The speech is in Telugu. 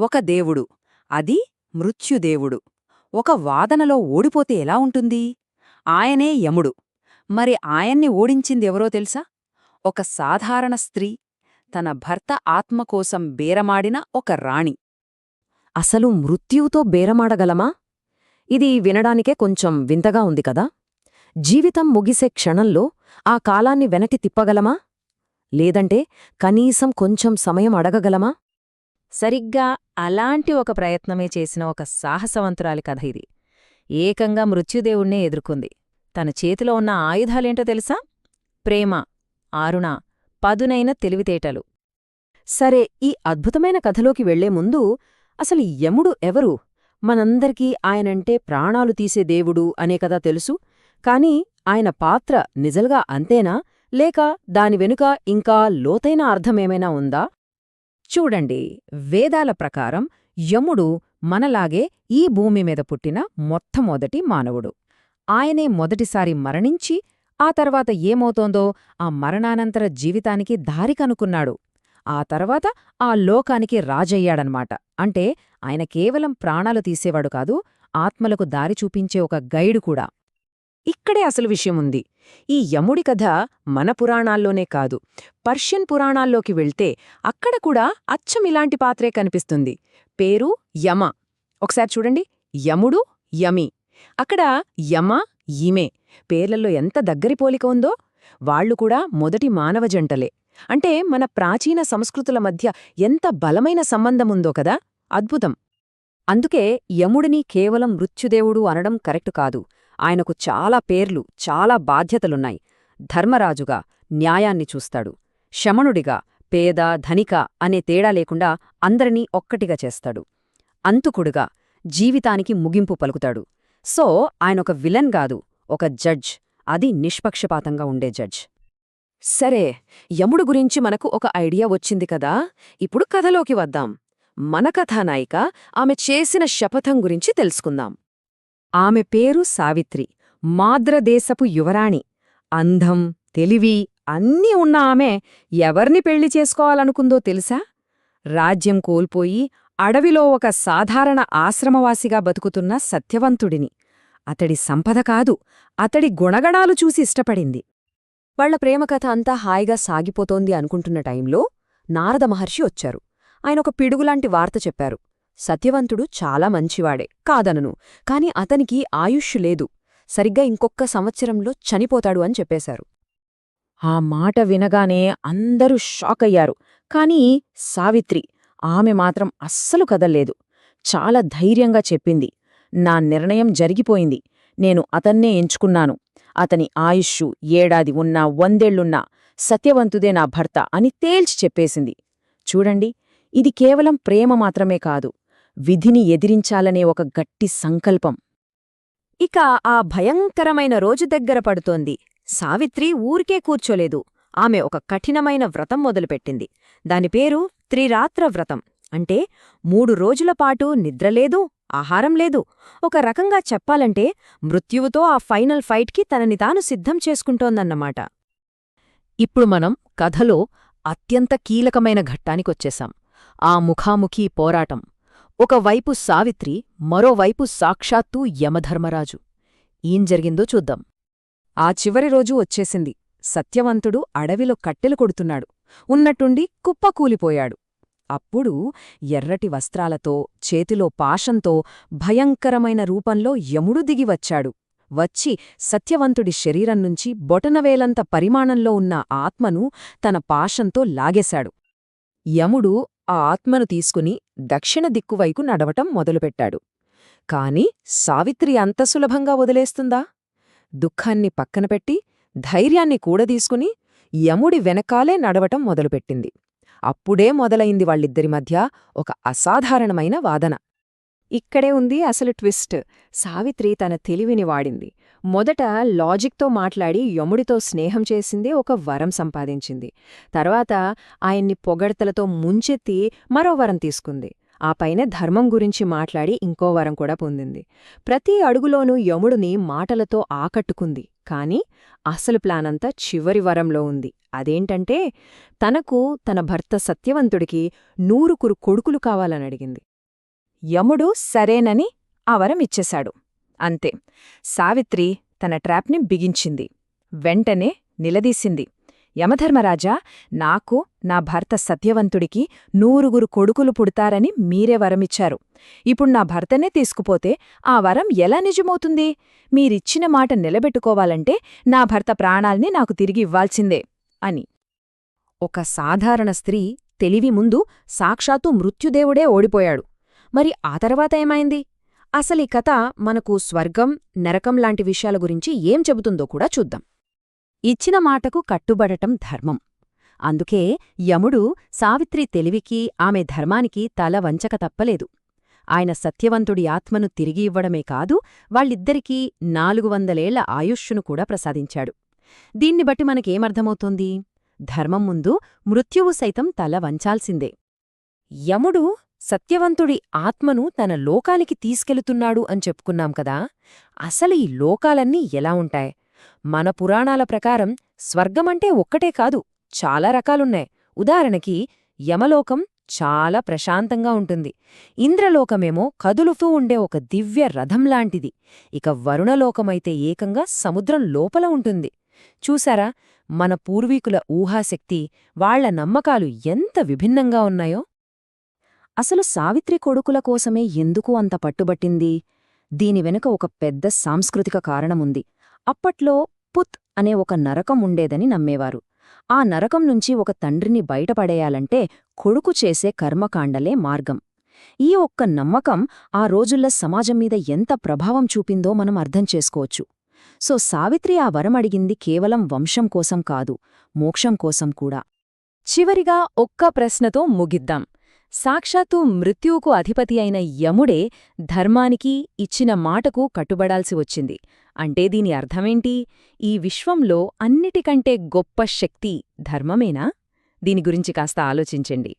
ఒక దేవుడు. అది మృత్యుదేవుడు. ఒక వాదనలో ఓడిపోతే ఎలా ఉంటుంది? ఆయనే యముడు. మరి ఆయన్ని ఓడించిందెవరో తెలుసా? ఒక సాధారణ స్త్రీ తన భర్త ఆత్మ కోసం బేరమాడిన ఒక రాణి. అసలు మృత్యువుతో బేరమాడగలమా? ఇది వినడానికే కొంచెం వింతగా ఉంది కదా? జీవితం ముగిసే క్షణంలో ఆ కాలాన్ని వెనక్కి తిప్పగలమా? లేదంటే కనీసం కొంచెం సమయం అడగగలమా? సరిగ్గా అలాంటి ఒక ప్రయత్నమే చేసిన ఒక సాహసవంతురాలి కథ ఇది. ఏకంగా మృత్యుదేవుణ్ణే ఎదుర్కొంది. తన చేతిలో ఉన్న ఆయుధాలేంటో తెలుసా? ప్రేమ ఆరుణ పదునైన తెలివితేటలు. సరే ఈ అద్భుతమైన కథలోకి వెళ్ళే ముందు అసలు యముడు ఎవరు? మనందరికీ ఆయనంటే ప్రాణాలు తీసే దేవుడు అనే కదా తెలుసు. కాని ఆయన పాత్ర నిజంగా అంతేనా? లేక దాని వెనుక ఇంకా లోతైన అర్థమేమైనా ఉందా? చూడండి వేదాల ప్రకారం యముడు మనలాగే ఈ భూమి మీద పుట్టిన మొట్టమొదటి మానవుడు. ఆయనే మొదటిసారి మరణించి ఆ తర్వాత ఏమవుతోందో ఆ మరణానంతర జీవితానికి దారి కనుక్కున్నాడు. ఆ తర్వాత ఆ లోకానికి రాజయ్యాడనమాట. అంటే ఆయన కేవలం ప్రాణాలు తీసేవాడు కాదు ఆత్మలకు దారి చూపించే ఒక గైడు కూడా. ఇక్కడే అసలు విషయముంది. ఈ యముడి కథ మన పురాణాల్లోనే కాదు. పర్షియన్ పురాణాల్లోకి వెళ్తే అక్కడ కూడా అచ్చమిలాంటి పాత్రే కనిపిస్తుంది. పేరు యమ. ఒకసారి చూడండి. యముడు యమి. అక్కడ యమ ఈమె పేర్లలో ఎంత దగ్గరి పోలిక ఉందో వాళ్ళు కూడా మొదటి మానవ జంటలే. అంటే మన ప్రాచీన సంస్కృతుల మధ్య ఎంత బలమైన సంబంధముందో కదా? అద్భుతం. అందుకే యముడిని కేవలం మృత్యుదేవుడు అనడం కరెక్టు కాదు. ఆయనకు చాలా పేర్లు చాలా బాధ్యతలున్నాయి. ధర్మరాజుగా న్యాయాన్ని చూస్తాడు. శమణుడిగా పేద ధనిక అనే తేడా లేకుండా అందరినీ ఒక్కటిగా చేస్తాడు. అంతుకుడుగా జీవితానికి ముగింపు పలుకుతాడు. సో ఆయనొక విలన్ గాదు ఒక జడ్జ్. అది నిష్పక్షపాతంగా ఉండే జడ్జ్. సరే యముడు గురించి మనకు ఒక ఐడియా వచ్చింది కదా? ఇప్పుడు కథలోకి వద్దాం. మన కథానాయిక ఆమె చేసిన శపథం గురించి తెలుసుకుందాం. ఆమె పేరు సావిత్రి మాద్రదేశపు యువరాణి. అందం తెలివి అన్నీ ఉన్న ఆమె ఎవర్ని పెళ్ళి చేసుకోవాలనుకుందో తెలుసా? రాజ్యం కోల్పోయి అడవిలో ఒక సాధారణ ఆశ్రమవాసిగా బతుకుతున్న సత్యవంతుడిని. అతడి సంపద కాదు అతడి గుణగణాలు చూసి ఇష్టపడింది. వాళ్ళ ప్రేమకథ అంతా హాయిగా సాగిపోతోంది అనుకుంటున్న టైంలో నారద మహర్షి వచ్చారు. ఆయన ఒక పిడుగులాంటి వార్త చెప్పారు. సత్యవంతుడు చాలా మంచివాడే కాదనను కాని అతనికి ఆయుష్షు లేదు. సరిగ్గా ఇంకొక్క సంవత్సరంలో చనిపోతాడు అని చెప్పేశారు. ఆ మాట వినగానే అందరూ షాకయ్యారు కాని సావిత్రి ఆమె మాత్రం అస్సలు కదల్లేదు. చాలా ధైర్యంగా చెప్పింది. నా నిర్ణయం జరిగిపోయింది. నేను అతన్నే ఎంచుకున్నాను. అతని ఆయుష్షు ఏడాది ఉన్నా వందేళ్ళున్నా సత్యవంతుదే నా భర్త అని తేల్చి చెప్పేసింది. చూడండి ఇది కేవలం ప్రేమ మాత్రమే కాదు. విధిని ఎదిరించాలనే ఒక గట్టి సంకల్పం. ఇక ఆ భయంకరమైన రోజు దగ్గర పడుతోంది. సావిత్రి ఊరికే కూర్చోలేదు. ఆమె ఒక కఠినమైన వ్రతం మొదలుపెట్టింది. దాని పేరు త్రిరాత్ర వ్రతం. అంటే మూడు రోజులపాటు నిద్రలేదు ఆహారం లేదు. ఒక రకంగా చెప్పాలంటే మృత్యువుతో ఆ ఫైనల్ ఫైట్కి తనని తాను సిద్ధం చేసుకుంటోందన్నమాట. ఇప్పుడు మనం కథలో అత్యంత కీలకమైన ఘట్టానికొచ్చేశాం. ఆ ముఖాముఖీ పోరాటం. ఒకవైపు సావిత్రి మరోవైపు సాక్షాత్తూ యమధర్మరాజు. ఏం జరిగిందో చూద్దాం. ఆ చివరి రోజు వచ్చేసింది. సత్యవంతుడు అడవిలో కట్టెలు కొడుతున్నాడు. ఉన్నట్టుండి కుప్పకూలిపోయాడు అప్పుడు ఎర్రటి వస్త్రాలతో చేతిలో పాశంతో భయంకరమైన రూపంలో యముడు దిగివచ్చాడు వచ్చి సత్యవంతుడి శరీరం నుంచి బొటనవేలంత పరిమాణంలో ఉన్న ఆత్మను తన పాశంతో లాగేశాడు. యముడు ఆ ఆత్మను తీసుకుని దక్షిణ దిక్కువైపు నడవటం మొదలుపెట్టాడు. కాని సావిత్రి అంత సులభంగా వదిలేస్తుందా? దుఃఖాన్ని పక్కనపెట్టి ధైర్యాన్ని కూడదీసుకుని యముడి వెనకాలే నడవటం మొదలుపెట్టింది. అప్పుడే మొదలైంది వాళ్ళిద్దరి మధ్య ఒక అసాధారణమైన వాదన. ఇక్కడే ఉంది అసలు ట్విస్ట్. సావిత్రి తన తెలివిని వాడింది. మొదట లాజిక్తో మాట్లాడి యముడితో స్నేహం చేసిందే ఒక వరం సంపాదించింది. తర్వాత ఆయన్ని పొగడ్తలతో ముంచెత్తి మరో వరం తీసుకుంది. ఆ పైన ధర్మం గురించి మాట్లాడి ఇంకో వరం కూడా పొందింది. ప్రతి అడుగులోనూ యముడిని మాటలతో ఆకట్టుకుంది. కాని అసలు ప్లానంతా చివరి వరంలో ఉంది. అదేంటంటే తనకు తన భర్త సత్యవంతుడికి నూరుకురు కొడుకులు కావాలని అడిగింది. యముడు సరేనని ఆ వరం ఇచ్చేశాడు. అంతే. సావిత్రి తన ట్రాప్ని బిగించింది. వెంటనే నిలదీసింది. యమధర్మరాజా నాకు నా భర్త సత్యవంతుడికి నూరుగురు కొడుకులు పుడతారని మీరే వరమిచ్చారు. ఇప్పుడు నా భర్తనే తీసుకుపోతే ఆ వరం ఎలా నిజమవుతుంది? మీరిచ్చిన మాట నిలబెట్టుకోవాలంటే నా భర్త ప్రాణాల్ని నాకు తిరిగి ఇవ్వాల్సిందే అని. ఒక సాధారణ స్త్రీ తెలివి ముందు సాక్షాత్తు మృత్యుదేవుడే ఓడిపోయాడు. మరి ఆ తర్వాత ఏమైంది? అసలీ కథ మనకు స్వర్గం నరకం లాంటి విషయాల గురించి ఏం చెబుతుందో కూడా చూద్దాం. ఇచ్చిన మాటకు కట్టుబడటం ధర్మం. అందుకే యముడు సావిత్రి తెలివికి ఆమె ధర్మానికి తల వంచక తప్పలేదు. ఆయన సత్యవంతుడి ఆత్మను తిరిగి ఇవ్వడమే కాదు వాళ్ళిద్దరికీ నాలుగు వందలేళ్ళ ఆయుష్షును కూడా ప్రసాదించాడు. దీన్ని బట్టి మనకేమర్థమవుతోంది? ధర్మం ముందు మృత్యువు సైతం తల వంచాల్సిందే. యముడు సత్యవంతుడి ఆత్మను తన లోకానికి తీసుకెళుతున్నాడు అని చెప్పుకున్నాం కదా అసలు ఈ లోకాలన్నీ ఎలా ఉంటాయి? మన పురాణాల ప్రకారం స్వర్గమంటే ఒక్కటే కాదు చాలా రకాలున్నాయి. ఉదాహరణకి యమలోకం చాలా ప్రశాంతంగా ఉంటుంది. ఇంద్రలోకమేమో కదులుతూ ఉండే ఒక దివ్య రథంలాంటిది ఇక వరుణలోకమైతే ఏకంగా సముద్రం లోపల ఉంటుంది. చూసారా మన పూర్వీకుల ఊహాశక్తి వాళ్ళ నమ్మకాలు ఎంత విభిన్నంగా ఉన్నాయో? అసలు సావిత్రి కొడుకుల కోసమే ఎందుకు అంత పట్టుబట్టింది? దీని వెనుక ఒక పెద్ద సాంస్కృతిక కారణముంది. అప్పట్లో పుత్ అనే ఒక నరకం ఉండేదని నమ్మేవారు. ఆ నరకం నుంచి ఒక తండ్రిని బయటపడేయాలంటే కొడుకు చేసే కర్మకాండలే మార్గం. ఈ ఒక్క నమ్మకం ఆ రోజుల్ల సమాజం మీద ఎంత ప్రభావం చూపిందో మనం అర్థం చేసుకోవచ్చు. సో సావిత్రి ఆ వరమడిగింది కేవలం వంశం కోసం కాదు మోక్షం కోసం కూడా. చివరిగా ఒక్క ప్రశ్నతో ముగిద్దాం. సాక్షాత్తు మృత్యువుకు అధిపతి అయిన యముడే ధర్మానికి ఇచ్చిన మాటకు కట్టుబడాల్సి వచ్చింది. అంటే దీని అర్థమేంటి? ఈ విశ్వంలో అన్నిటికంటే గొప్ప శక్తి ధర్మమేనా? దీని గురించి కాస్త ఆలోచించండి.